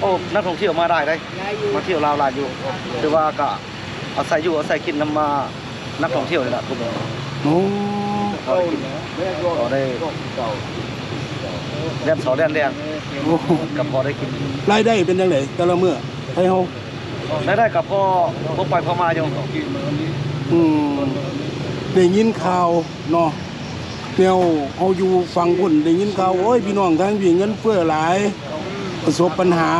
โอ้นักท่องเที่ยวมาได้ได้ยายอยู่มาเที่ยวลาวหลายอยู่คือว่าก็อาศัยอยู่อาศัยกินน้ำมานักท่องเที่ยวนี่แหละทุกคนโอ้พอได้กินพอได้แดนเสาแดนแดงโอ้กับพอได้กินรายได้เป็นจังไดแต่ละมื้อให้เฮาได้ได้กับพ่อพกไปพ่อมาอยู่อืมได้ยินข่าวเนาะแนวเฮาอยู่ฟังพุ่นได้ยินข่าวโอ้ยพี่น้องทางพี่เงินเฟ้อหลาย ประสบปัญหา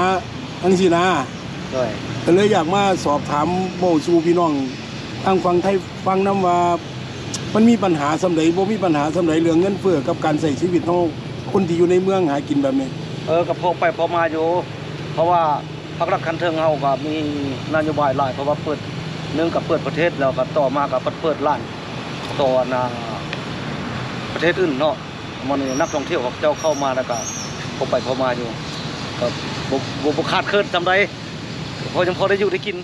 จังซี่นะด้วยก็เลยอยากมาสอบถามโบสู่พี่น้องทางฝั่งไทยฟังน้ำว่ามันมีปัญหาสำใดบ่มีปัญหาสำใดเรื่องเงินเฟ้อกับการใช้ชีวิตเฮาคนที่อยู่ในเมืองหากินแบบนี้ เออกับพกไปพ่อมาอยู่ เพราะว่าพักรักคันเทิงเฮาก็มีนโยบายหลายเพราะว่าเปิดเนื่องกับเปิดประเทศแล้วก็ต่อมากับเปิดร้านต่อนาประเทศอื่นเนาะมันนี่นักท่องเที่ยวของเจ้าเข้ามาแล้วก็พกไปพ่อมาอยู่ ก็บ่บ่บ่ขาดเคินจำได้พอยังพอได้อยู่ได้กิน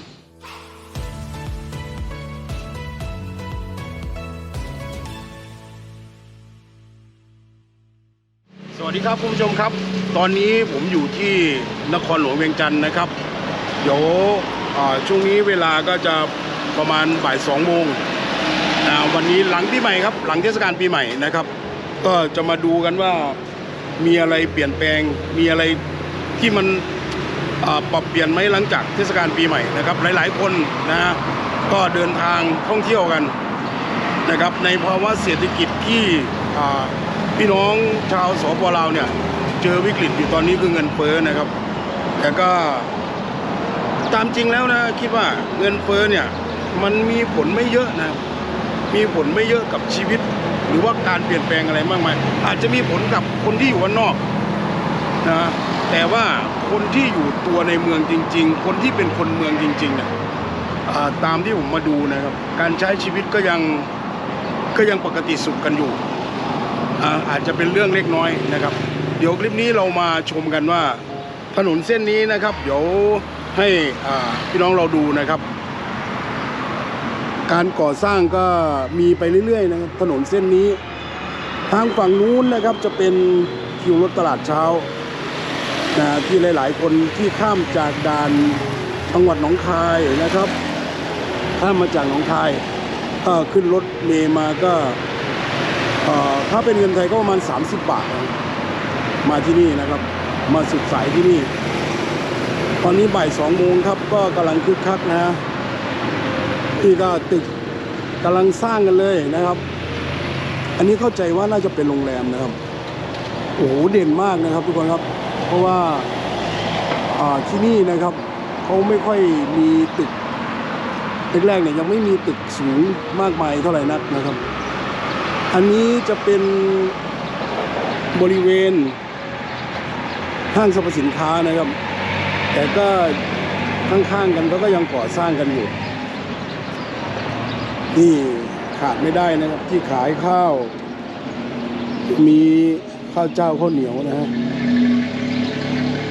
สวัสดีครับคุณผู้ชมครับ ตอนนี้ผมอยู่ที่นครหลวงเวียงจันทร์นะครับ เดี๋ยวอ่ช่วงนี้เวลาก็จะประมาณบ่ายสองโมงวันนี้หลังปีใหม่ครับ หลังเทศกาลปีใหม่นะครับ ก็จะมาดูกันว่ามีอะไรเปลี่ยนแปลงมีอะไร ที่มันปรับเปลี่ยนไหมหลังจากเทศกาลปีใหม่นะครับ หลายๆ คนนะก็เดินทางท่องเที่ยวกันนะครับ ในภาวะเศรษฐกิจที่พี่น้องชาวสปลาวเนี่ยเจอวิกฤตอยู่ตอนนี้คือเงินเฟ้อนะครับ แต่ก็ตามจริงแล้วนะคิดว่าเงินเฟ้อเนี่ยมันมีผลไม่เยอะนะมีผลไม่เยอะกับชีวิต หรือว่าการเปลี่ยนแปลงอะไรมากมายอาจจะมีผลกับคนที่อยู่ข้างนอกนะ แต่ว่าคนที่อยู่ตัวในเมืองจริง ๆ คนที่เป็นคนเมืองจริงๆเนี่ยตามที่ผมมาดูนะครับ การใช้ชีวิตก็ยังก็ยังปกติสุขกันอยู่อาอาจจะเป็นเรื่องเล็กน้อยนะครับ เดี๋ยวคลิปนี้เรามาชมกันว่าถนนเส้นนี้นะครับ เดี๋ยวให้พี่น้องเราดูนะครับ การก่อสร้างก็มีไปเรื่อยๆนะครับถนนเส้นนี้ ทางฝั่งนู้นนะครับจะเป็นคิวรถตลาดเช้า นะที่หลาย ๆ คนที่ข้ามจากด่านจังหวัดหนองคายนะครับ ข้ามมาจากหนองคายก็ขึ้นรถเมย์มาก็ถ้าเป็นเงินไทยก็ประมาณ 30 บาท มาที่นี่นะครับ มาสุดสายที่นี่ ตอนนี้บ่ายสองโมงครับ ก็กำลังคึกคักนะฮะนี่ก็ตึกกำลังสร้างกันเลยนะครับ อันนี้เข้าใจว่าน่าจะเป็นโรงแรมนะครับ โอ้โหเด่นมากนะครับทุกคนครับ ราะว่าที่นี่นะครับเขาไม่ค่อยมีตึกแรกๆเนี่ยยังไม่มีตึกสูงมากมายเท่าไหร่นักนะครับ อันนี้จะเป็นบริเวณห้างสรรพสินค้านะครับ แต่ก็ข้างๆกันเขาก็ยังก่อสร้างกันอยู่ นี่ขาดไม่ได้นะครับที่ขายข้าว มีข้าวเจ้าข้าวเหนียวนะฮะ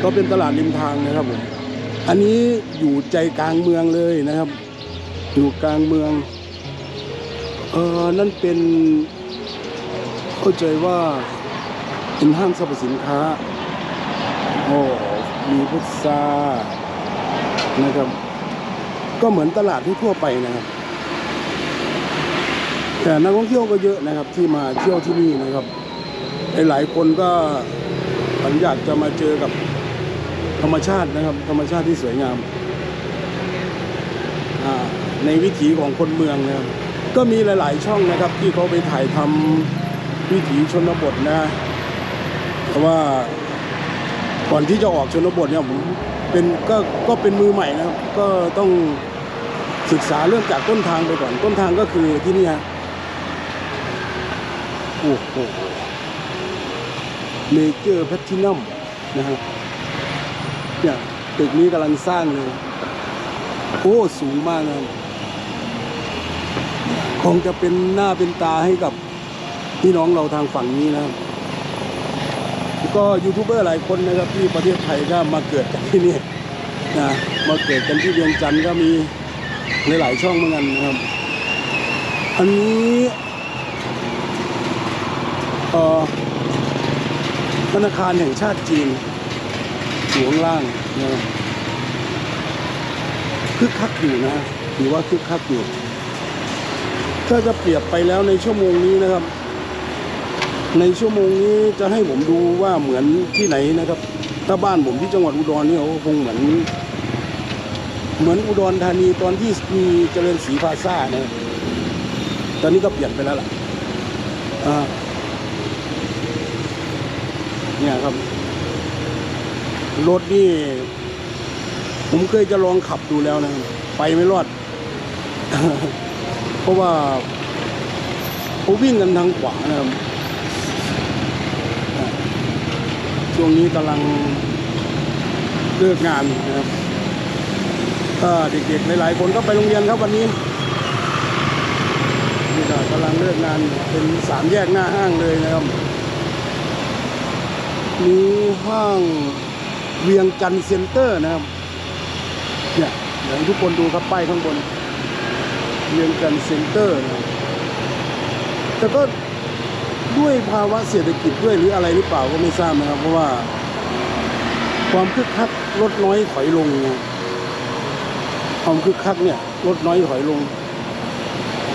ก็เป็นตลาดริมทางนะครับผมอันนี้อยู่ใจกลางเมืองเลยนะครับ อยู่กลางเมืองเออนั่นเป็นเข้าใจว่าเป็นห้างสรรพสินค้าโอ้มีพุทรานะครับ ก็เหมือนตลาดที่ทั่วไปนะครับ แต่นักท่องเที่ยวก็เยอะนะครับ ที่มาเที่ยวที่นี่นะครับหลายๆคนก็ฝันอยากจะมาเจอกับ ธรรมชาตินะครับ ธรรมชาติที่สวยงาม ในวิถีของคนเมืองนะครับก็มีหลาย ๆ ช่องนะครับ ที่เขาไปถ่ายทำวิถีชนบทนะเพราะว่าก่อนที่จะออกชนบทเนี่ยผมเป็นก็ก็เป็นมือใหม่นะครับ ก็ต้องศึกษาเรื่องจากต้นทางไปก่อนต้นทางก็คือที่นี่ฮะโอ้โหเมเจอร์แพทินัมนะฮะ เนี่ยตึกนี้กำลังสร้างเลย โอ้สูงมากนะคงจะเป็นหน้าเป็นตาให้กับพี่น้องเราทางฝั่งนี้นะก็ยูทูบเบอร์หลายคนนะครับที่ประเทศไทยก็มาเกิดกันที่นี่นะมาเกิดกันที่เวียงจันทร์ก็มีหลายๆช่องเหมือนกันนะครับ อันนี้ธนาคารแห่งชาติจีน อยู่ข้างล่างนะคึกคักอยู่นะถือว่าคึกคักอยู่ ถ้าจะเปรียบไปแล้วในชั่วโมงนี้นะครับ ในชั่วโมงนี้จะให้ผมดูว่าเหมือนที่ไหนนะครับ ถ้าบ้านผมที่จังหวัดอุดรเนี่ยโอ้คงเหมือน เหมือนอุดรธานีตอนที่มีเจริญศรีพาซ่านะตอนนี้ก็เปลี่ยนไปแล้วล่ะอ่าเนี่ยครับ รถนี่ ผมเคยจะลองขับดูแล้วนะ ไปไม่รอด เพราะว่าเขาวิ่งกันทางขวานะครับ ช่วงนี้กำลังเลิกงานนะครับก็เด็กๆหลายๆคนก็ไปโรงเรียนครับวันนี้นี่ก็กำลังเลิกงานเป็นสามแยกหน้าห้างเลยนะครับมีห้าง เวียงจันทร์เซ็นเตอร์นะครับ เนี่ยเดี๋ยวทุกคนดูครับป้ายข้างบน เวียงจันทร์เซ็นเตอร์นะแต่ก็ด้วยภาวะเศรษฐกิจด้วยหรืออะไรหรือเปล่าก็ไม่ทราบนะครับ เพราะว่า ความคึกคักลดน้อยถอยลงไงความคึกคักเนี่ยลดน้อยถอยลง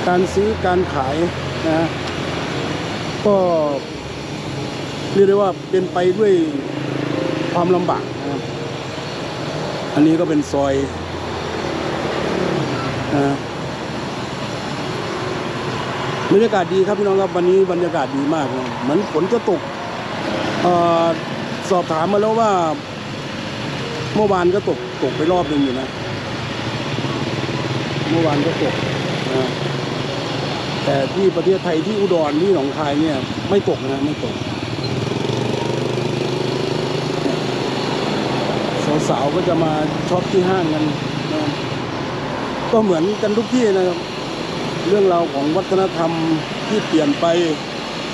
การซื้อการขายนะก็เรียกได้ว่าเป็นไปด้วย ความลำบากนะครับ อันนี้ก็เป็นซอยนะบรรยากาศดีครับพี่น้องครับวันนี้บรรยากาศดีมากเหมือนฝนจะตกออสอบถามมาแล้วว่า เมื่อวานก็ตกตกไปรอบหนึ่งอยู่นะ เมื่อวานก็ตกนะแต่ที่ประเทศไทยที่อุดรที่หนองคายเนี่ย ไม่ตกนะไม่ตก สาวๆก็จะมาช็อปที่ห้างกันนะครับก็เหมือนกันทุกที่นะครับ เรื่องราวของวัฒนธรรมที่เปลี่ยนไป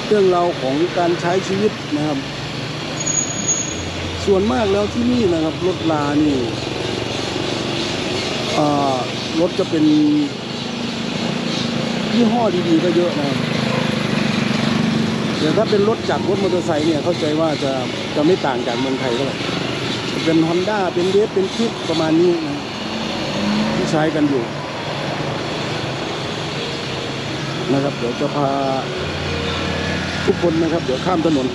เรื่องราวของการใช้ชีวิตนะครับ ส่วนมากแล้วที่นี่นะครับรถลานี่รถจะเป็นยี่ห้อดีๆก็เยอะนะครับแต่ถ้าเป็นรถจากรถมอเตอร์ไซค์เนี่ยเข้าใจว่าจะจะไม่ต่างจากเมืองไทยเท่าไหร่ เป็นฮอนด้าเป็นเดฟเป็นคลิปประมาณนี้นะที่ใช้กันอยู่ นะครับ เดี๋ยวจะพาทุกคนนะครับ เดี๋ยวข้ามถนน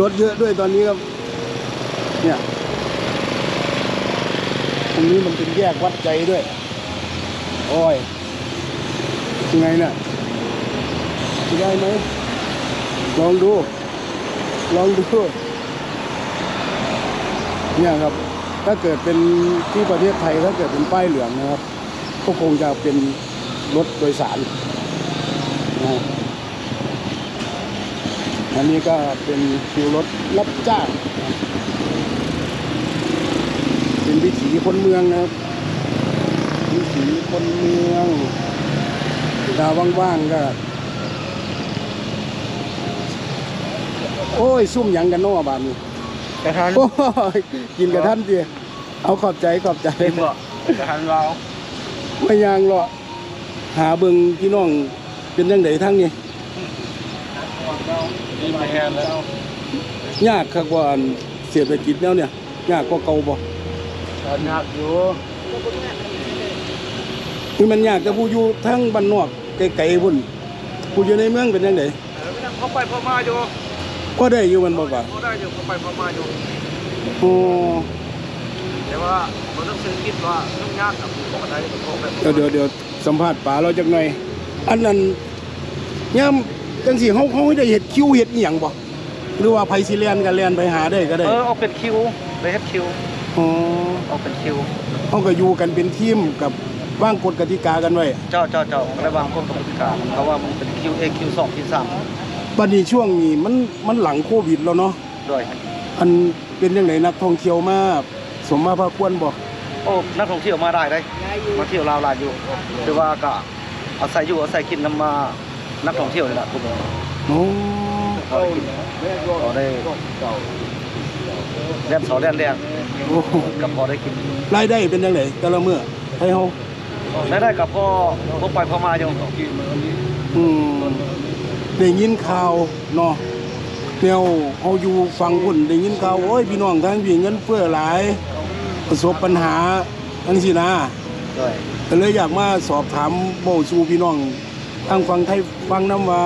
รถเยอะด้วยตอนนี้ครับ เนี่ยตรงนี้มันเป็นแยกวัดใจด้วย โอ้ยยังไงน่ะจะได้ไหมลองดู ลองดู เนี่ยครับ ถ้าเกิดเป็นที่ประเทศไทยถ้าเกิดเป็นป้ายเหลืองนะครับ ก็คงจะเป็นรถโดยสารนะอันนี้ก็เป็นคิวรถรับจ้างเป็นวิถีคนเมืองนะครับ วิถีคนเมืองเวลาว่างๆก็โอ้ยซุ่มยังกันนาะบานนี้ กระทันโอ้ยกินกับท่านเดียเอาขอบใจขอบใจเป็นบ่กระทันเราไม่ยางหรอกหาเบิงพี่น้องเป็นยังไงทั้งนี้ดีมาแฮนแล้วยากครับว่าอันเศรษฐกิจแล้วเนี่ยยากก็เก่าบ่ตอนหักอยู่คือมันยากแต่ผู้อยู่ทั้งบ้านนอกไกลๆพุ่นผู้อยู่ในเมืองเป็นยังไงเขาไปพม่าอยู่ ก็ได้อยู่มันบ่ป่ะเขาได้อยู่เขาไปพม่าอยู่อ๋อแต่ว่ามันต้องซื้อคิดว่าต้องยากกับปกติกับพวกแบบเดี๋ยวเดี๋ยวเดี๋ยวสัมภาษณ์ป๋าเราจักหน่อย อันนั้นย่ามจังสิเฮาเฮาได้เฮ็ดคิวเฮ็ดอีหยังบ่หรือว่าไผสิเลียนก็เลียนไปหาได้ก็ได้ เออเอาเป็นคิวเลยเฮ็ดคิวอ๋อเอาเป็นคิวเขาก็อยู่กันเป็นทีมกับว่างกฎกติกากันไว้ เจ้าเจ้าเจ้าระวางคนกับกติกาเพราะว่ามันเป็นคิวเอคิวสองคิวสาม บัดนี้ช่วงนี้มันมันหลังโควิดแล้วเนาะด้วยอันเป็นยังไงนักท่องเที่ยวมาสมมาพาควรบ่โอ้นักท่องเที่ยวมาได้เลยมาเที่ยวลาวหลายอยู่คือว่าก็อาศัยอยู่อาศัยกินน้ำมานักท่องเที่ยวนี่แหละทุกคนโอ้เขาได้กินเขาได้แดนเสาแดนแดงโอ้กับพอได้กินรายได้เป็นยังไงแต่ละมื้อให้เฮาได้ได้กับพ่อพวกไปพ่อมาอยู่อืม ได้ยินข่าวเนาะแนวเฮาอยู่ฟังพุ่นได้ยินข่าวโอ้ยพี่น้องทางพี่เงินเฟ้อหลาย ประสบปัญหาจังซี่นะด้วยก็เลยอยากมาสอบถามเว้าสู่พี่น้องทางฝั่งไทยฟังนํว่า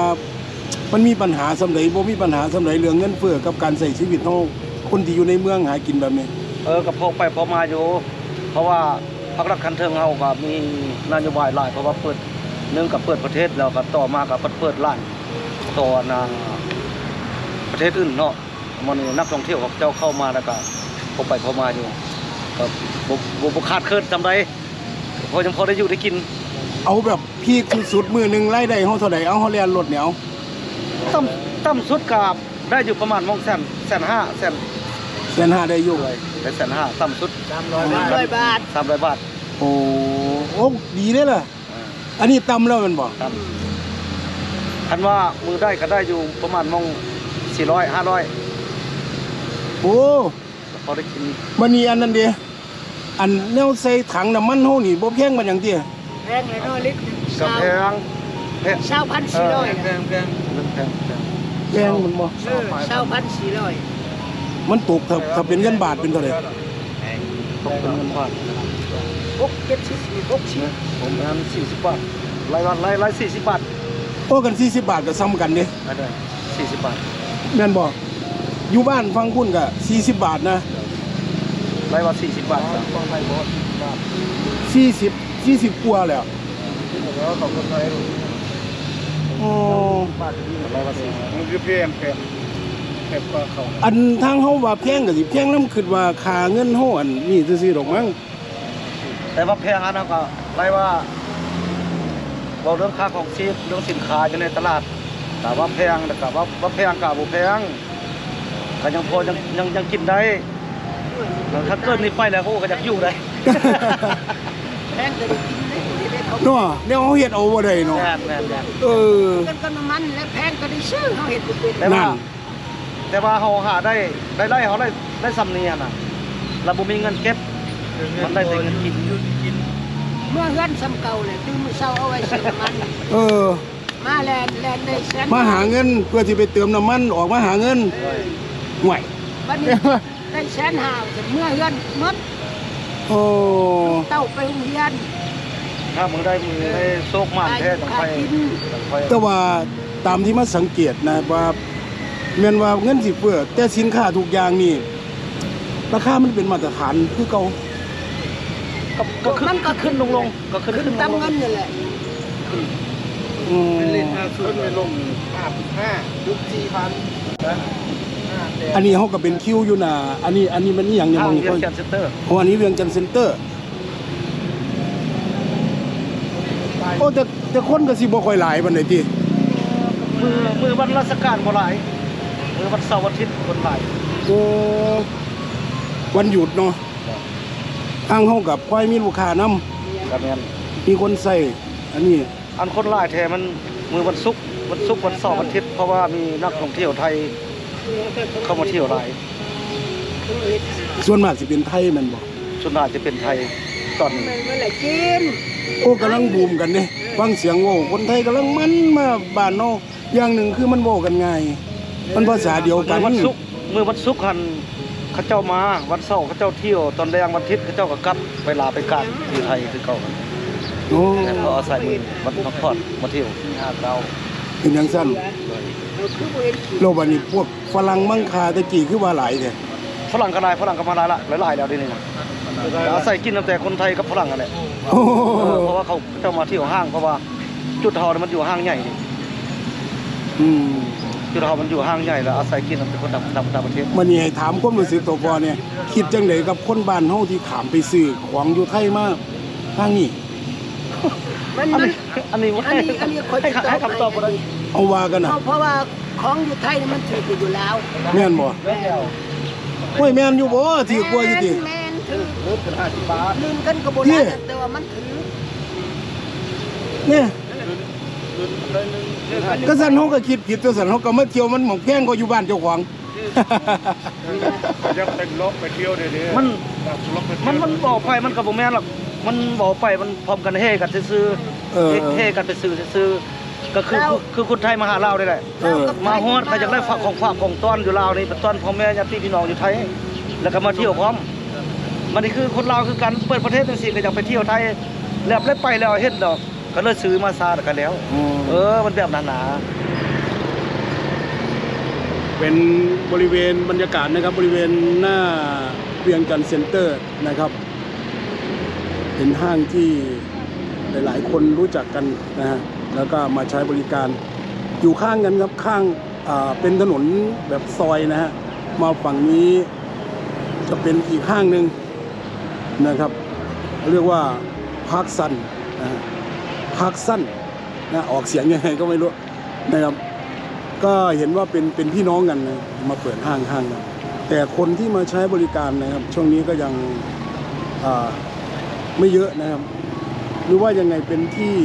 มันมีปัญหาสำใดบ่มีปัญหาสำใดเรื่องเงินเฟ้อกับการใช้ชีวิตของคนที่อยู่ในเมืองหากินแบบนี้ เออกับพกไปพอมาอยู่ เพราะว่าพักรักคันเทิงเฮาก็มีนโยบายหลายเพราะว่าเปิดหนึงกับเปิดประเทศแล้วก็ต่อมากับเปิดร้าน ต่อนาประเทศอื่นเนาะมันนักท่องเที่ยวของเจ้าเข้ามาแล้วก็พอไปพอมาอยู่ก็บ่บ่บ่ขาดเคินจำได้พอยังพอได้อยู่ได้กิน เอาแบบพีคสุดมือหนึ่งรายได้เฮาเท่าใดเอาเฮาเรียนรถเหนียวต่ำต่ำสุดกาบได้อยู่ประมาณมองแสนแสนห้าแสนแสนห้าได้อยู่เลยได้แสนห้าต่ำสุดสามร้อยบาทสามร้อยบาทโอ้โอ้ดีเด้อล่ะอันนี้ต่ำแล้วมันบ่ครับ คันว่ามือได้ก็ได้อยู่ประมาณมองสี่ร้อยห้าร้อยโอ้พอได้กินมันนี่อันนั้นเด้อันแนวใส่ถังน้ำมันเฮานี่บ่แพงมันหยังติแพงเลยเนาะลิตรกับแพงแพงเช้าพันสี่ร้อยแพงแพงแพงแพงแพงแพงมันบ่เออเช้าพันสี่ร้อยมันตกถ้าถ้าเป็นเงินบาทเป็นเท่าไหร่ตกเป็นเงินบาทหกเจ็ดสิบหกสิบผมประมาณสี่สิบบาทรายวันรายรายสี่สิบบาท โอ้กัน 40 บาทก็ซ้ำกันเด้ได้สี่สิบบาทแม่นบ่อยู่บ้านฟังคุณก็40 บาทนะรายวันสี่สิบบาทต้องให้บอสบาท40 40กว่าแล้วแล้วเขาก็ใช้อ๋อบาทที่รายวันสี่สิบมันคือแพงแพงแพงกว่าเขาอันทางเฮาว่าแพงก็สิแพงนำคิดว่าค่าเงินเฮาอันนี้ซื่อๆดอกมั้งแต่ว่าแพงอันนั้นก็ไรว่า เราเรื่องค่าของชีพเรื่องสินค้าอยู่ในตลาดแต่ว่าแพงแต่กับว่าว่าแพงกับบ่แพงก็ยังพอยังยังยังกินได้ถ้าเกิดนี้ไปแล้วก็ก็อยากอยู่ได้แพงก็ได้กินได้ได้เขาเนาะแนวเฮาเฮ็ดเอาบ่ได้เนาะแม่นแม่นแม่นเออกันก็น้ำมันและแพงก็ได้ซื้อเขาเห็นบ่เป็นแต่ว่านั่นแต่ว่าเฮาหาได้ได้ไล่เขาได้ได้สำเนียงน่ะเราบ่มีเงินเก็บมันได้แต่เงินกิน เมื่อเฮือนซ้ำเก่าเลยตื่นมื้อเช้าเอาไว้ซื้อน้ำมัน เออ มาแลนแลนได้แสนมาหาเงินเพื่อที่ไปเติมน้ำมันออกมาหาเงินห่วยบัดนี้ได้แสนห้าแต่เมื่อเฮือนหมดโอ้เต้าไปโรงเรียนถ้ามึงได้มือได้โชคมานแท้ต้องไปต้องไปแต่ว่าตามที่มาสังเกตนะว่าแม่นว่าเงินสิเฟื่อแต่สินค้าทุกอย่างนี่ราคามันเป็นมาตรฐานคือเก่า ก็ก็ขึ้นก็ขึ้นลงลงก็ขึ้นขึ้ขึ้นนตามลงลเงิงนนี่แหละอืมขึ้นไปลงห้าห้ายุคสี่พันอันนี้เขาก็เป็นคิวอยู่นะอันนี้อันนี้มันอหย่างเนี่ยทางบางเรียคนนแคนเซ็นเตอร์โอ้อันนี้เวียงจันทน์เซ็นเตอร์โอ้แต่แต่คนก็สิบ่ค่อยหลายปานใดติมือมือวันราชการบ่หลายมือวันเสาร์อาทิตย์คนหลายโอ้วันหยุดเนาะ ทางเฮากับค่อยมีลูกค้านำก็แม่นมีคนใส่อันนี้อันคนหลายแท้มันมือวันศุกร์วันศุกร์วันเสาร์วันอาทิตย์เพราะว่ามีนักท่องเที่ยวไทยเข้ามาเที่ยวหลายส่วนมากสิเป็นไทยแม่นบ่ส่วนมากจะเป็นไทยตอนนี้มันมันแหละกินโอ้กำลังบูมกันเด้ฟังเสียงโอ้คนไทยกำลังมันมาบ้านเนาะอย่างหนึ่งคือมันโว้กันง่ายมันภาษาเดียวกันมือวันศุกร์มือวันศุกร์หัน เขาเจ้ามาวันเสาร์เขาเจ้าเที่ยวตอนแรงวันอาทิตย์เขาเจ้าก็กลับไปลาไปการอยู่ไทยคือเก่าโอ้แต่เขาอาศัยมือวันพักผ่อนมาเที่ยวหาเราเป็นอย่างสั้นเราคือบ่เห็นกินโลกวันนี้พวกฝรั่งมั่งคาแตะกี้คือว่าหลายแท้ฝรั่งก็หลายฝรั่งก็มาหลายละหลายๆแล้วเดี๋ยวนี้นะแต่อาศัยกินตั้งแต่คนไทยกับฝรั่งกันแหละโอ้เออเพราะว่าเขาเจ้ามาเที่ยวห้างเพราะว่าจุดเฮาเนี่ยมันอยู่ห้างใหญ่นี่อืม จุดเฮามันอยู่ห้างใหญ่แล้วอาศัยกินตั้งแต่คนต่างต่างประเทศมันนี่ให้ถามความรู้สึกตัวพอเนี่ย คิดจังไดกับคนบ้านเฮาที่ขามไปซื้อของอยู่ไทยมาทางนี้มันอันมันนี้อันนี้อันนี้อันนี้คอยให้ติดต่อให้คำตอบบ่ได้เอาว่ากันเพน่ะราะเพราะว่าของอยู่ไทยนี่มันถูกอยู่แล้วแม่นบ่แล้วโอ้ยแม่นอยู่บ่ถือกว่าอยู่ติแม่นถือลดเป็น50บาทลืมกันก็บ่ได้แต่ว่ามันถือเนี่ย ก็สั่นเฮาก็คิดผิดตัวสั่นเฮาก็มาเที่ยวมันหมองแพงกว่าอยู่บ้านเจ้าของยังเป็นลบไปเที่ยวเดี๋ยวนี้มัน ลบไปมันมันบอกไปมันก็บ่แม่นหรอกมันบอกไปมันพร้อมกันเฮกันซื่อเออ เฮกันไปซื้อซื่อก็คือคือคนไทยมาหาเราได้แหละเออ มาฮอดใครอยากได้ฝากของฝากของต้อนอยู่ลาวนี่เป็นต้อนพ่อแม่ญาติพี่น้องอยู่ไทย แล้วก็มาเที่ยวพร้อม มันนี่คือคนลาวคือการเปิดประเทศจังซี่ก็อยากไปเที่ยวไทยแล้วได้ไปแล้วเฮ็ดดอก ก็เลยซื้อมาซาแล้วกันแล้วเออ มันแบบหนาเป็นบริเวณบรรยากาศนะครับบริเวณหน้าเวียงจันทร์เซ็นเตอร์นะครับ เป็นห้างที่หลาย ๆ คนรู้จักกันนะฮะแล้วก็มาใช้บริการอยู่ข้างกันครับข้างอ่าเป็นถนนแบบซอยนะฮะมาฝั่งนี้จะเป็นอีกห้างหนึ่งนะครับ เรียกว่าพาร์คซันนะฮะ พาร์คซันนะออกเสียงยังไงก็ไม่รู้นะครับ ก็เห็นว่าเป็นเป็นพี่น้องกันนะมาเปิดห้างห้างนะแต่คนที่มาใช้บริการนะครับ ช่วงนี้ก็ยังไม่เยอะนะครับ หรือว่ายังไงเป็นที่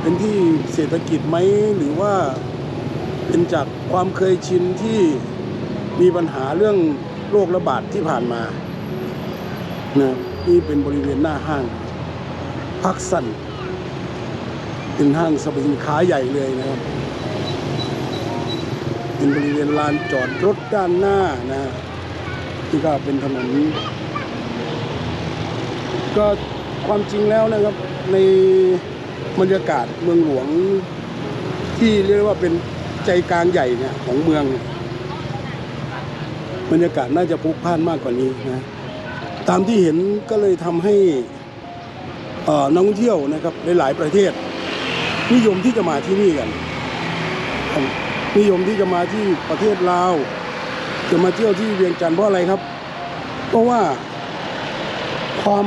เป็นที่เศรษฐกิจไหมหรือว่าเป็นจากความเคยชินที่มีปัญหาเรื่องโรคระบาดที่ผ่านมานะนี่เป็นบริเวณหน้าห้าง พักสันเป็นห้างสรรพสินค้าใหญ่เลยนะครับเป็นบริเวณลานจอดรถด้านหน้านะที่ก็เป็นถนนก็ความจริงแล้วนะครับในบรรยากาศเมืองหลวงที่เรียกว่าเป็นใจกลางใหญ่เนี่ยของเมือง บรรยากาศน่าจะพลุกพล่านมากกว่านี้นะตามที่เห็นก็เลยทำให้ นักท่องเที่ยวนะครับหลายๆประเทศ นิยมที่จะมาที่นี่กัน นิยมที่จะมาที่ประเทศลาว จะมาเที่ยวที่เวียงจันทร์เพราะอะไรครับ เพราะว่าความ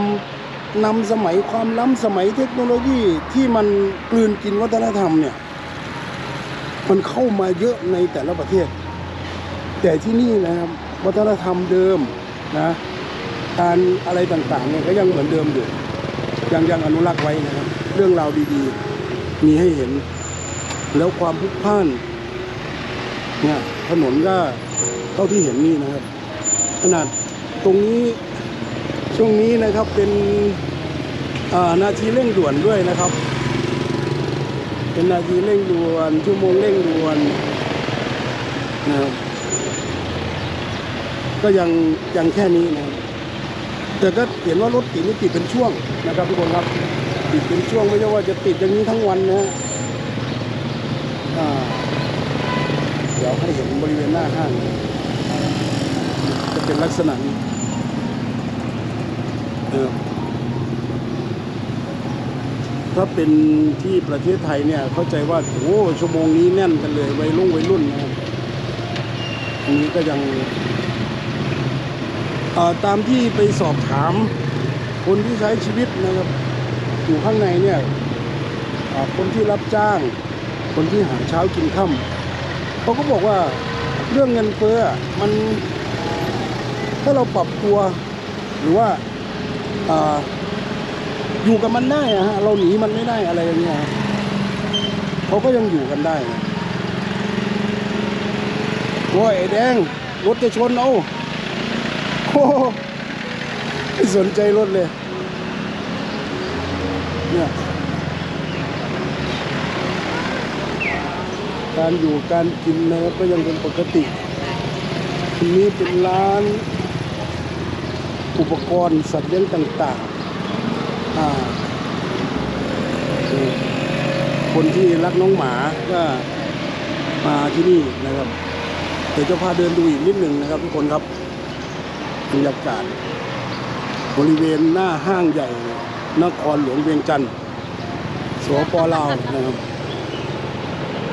นำสมัยความล้ำสมัยเทคโนโลยีที่มันกลืนกินวัฒนธรรมเนี่ยมันเข้ามาเยอะในแต่ละประเทศ แต่ที่นี่นะครับวัฒนธรรมเดิมนะการอะไรต่างๆเนี่ยก็ยังเหมือนเดิมอยู่ ยังยังอนุรักษ์ไว้นะครับ เรื่องราวดีๆ มีให้เห็น แล้วความพลุกพล่านเนี่ยถนนก็เท่าที่เห็นนี่นะครับ ขนาดตรงนี้ช่วงนี้นะครับเป็นนาทีเร่งด่วนด้วยนะครับ เป็นนาทีเร่งด่วน ชั่วโมงเร่งด่วนนะครับก็ยังยังแค่นี้นะ แต่ก็เห็นว่ารถติดนี่ติดเป็นช่วงนะครับทุกคนครับติดเป็นช่วงไม่ใช่ว่าจะติดอย่างนี้ทั้งวันนะฮะเดี๋ยวให้เห็นบริเวณหน้าห้างจะเป็นลักษณะนี้ถ้าเป็นที่ประเทศไทยเนี่ยเข้าใจว่าโอ้ชั่วโมงนี้แน่นกันเลยวัยรุ่งวัยรุ่นนะครับอันนี้ก็ยัง ตามที่ไปสอบถามคนที่ใช้ชีวิตนะครับอยู่ข้างในเนี่ยคนที่รับจ้าง คนที่หาเช้ากินค่ำเขาก็บอกว่าเรื่องเงินเฟ้อมันถ้าเราปรับตัวหรือว่าออยู่กับมันได้อะฮะเราหนีมันไม่ได้อะไรอย่างเงี้ยเขาก็ยังอยู่กันได้โอ้ยแดงรถจะชนเอา โอ้ไม่สนใจรถเลย เนี่ย การอยู่การกินนะครับก็ยังเป็นปกติทีนี้เป็นร้าน อุปกรณ์สัตว์เลี้ยงต่าง ๆ อ่า คนที่รักน้องหมาก็มาที่นี่นะครับ เดี๋ยวจะพาเดินดูอีกนิดหนึ่งนะครับทุกคนครับ บรรยากาศ บริเวณหน้าห้างใหญ่ นครหลวงเวียงจันทร์สปลาวนะครับ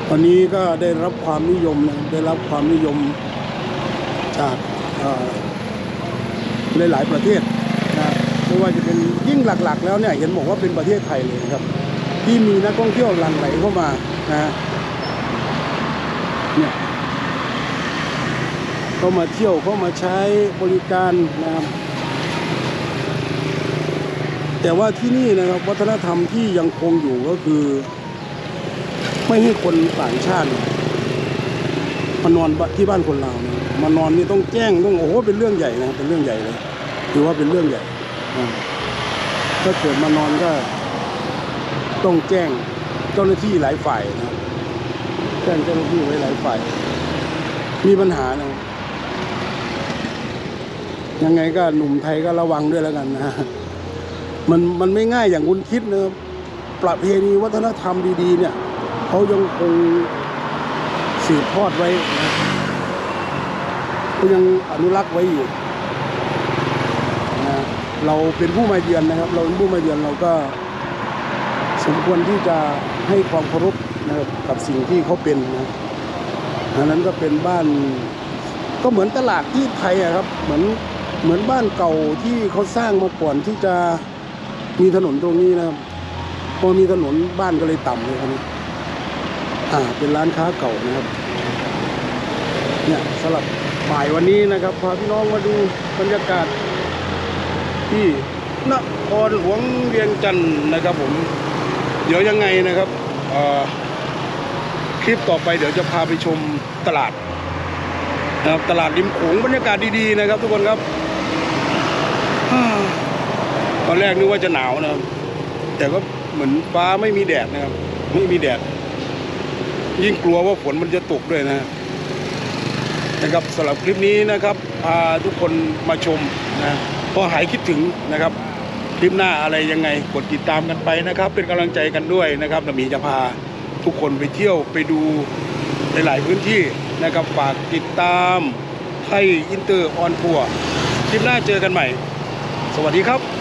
ตอนนี้ก็ได้รับความนิยมนะได้รับความนิยมจากหลายๆประเทศนะไม่ว่าจะเป็นยิ่งหลักๆ แล้วเนี่ยเห็นบอกว่าเป็นประเทศไทยเลยครับ ที่มีนักท่องเที่ยวหลั่งไหลเข้ามานะเนี่ย เข้ามาเที่ยวเข้ามาใช้บริการนะครับ แต่ว่าที่นี่นะครับวัฒนธรรมที่ยังคงอยู่ก็คือ ไม่ให้คนต่างชาติมานอนที่บ้านคนลาวนะมานอนนี่ต้องแจ้งต้องโอ้โหเป็นเรื่องใหญ่นะเป็นเรื่องใหญ่เลยถือว่าเป็นเรื่องใหญ่ถ้าเกิดมานอนก็ต้องแจ้งเจ้าหน้าที่หลายฝ่ายนะแจ้งเจ้าหน้าที่ไว้หลายฝ่าย มีปัญหานะ ยังไงก็หนุ่มไทยก็ระวังด้วยแล้วกันนะมันมันไม่ง่ายอย่างคุณคิดนะครับประเพณีวัฒนธรรมดีๆ เนี่ยเขายังคงสืบทอดไว้นะเขายังอนุรักษ์ไว้อยู่นะเราเป็นผู้มาเยือนนะครับ เราเป็นผู้มาเยือนเราก็สมควรที่จะให้ความเคารพนะครับกับสิ่งที่เขาเป็นนะอันนั้นก็เป็นบ้านก็เหมือนตลาดที่ไทยอะครับ เหมือน เหมือนบ้านเก่าที่เขาสร้างมาก่อนที่จะมีถนนตรงนี้นะครับพอมีถนนบ้านก็เลยต่ำเลยครับนี้อ่าเป็นร้านค้าเก่านะครับ เนี่ยสำหรับบ่ายวันนี้นะครับพาพี่น้องมาดูบรรยากาศ ที่นครหลวงเวียงจันทร์นะครับ ผม เดี๋ยวยังไงนะครับคลิปต่อไปเดี๋ยวจะพาไปชมตลาดนะครับตลาดริมโขงบรรยากาศดีๆนะครับ ทุกคนครับ ตอนแรกนึกว่าจะหนาวนะแต่ก็เหมือนฟ้าไม่มีแดดนะครับ ไม่มีแดด ยิ่งกลัวว่าฝนมันจะตกด้วยนะนะครับสำหรับคลิปนี้นะครับพาทุกคนมาชมนะพอหายคิดถึงนะครับ คลิปหน้าอะไรยังไงกดติดตามกันไปนะครับ เป็นกำลังใจกันด้วยนะครับนมีจะพาทุกคนไปเที่ยวไปดูหลายๆพื้นที่นะครับฝากติดตามไทยอินเตอร์ออนทัวร์คลิปหน้าเจอกันใหม่ วัสดีครับ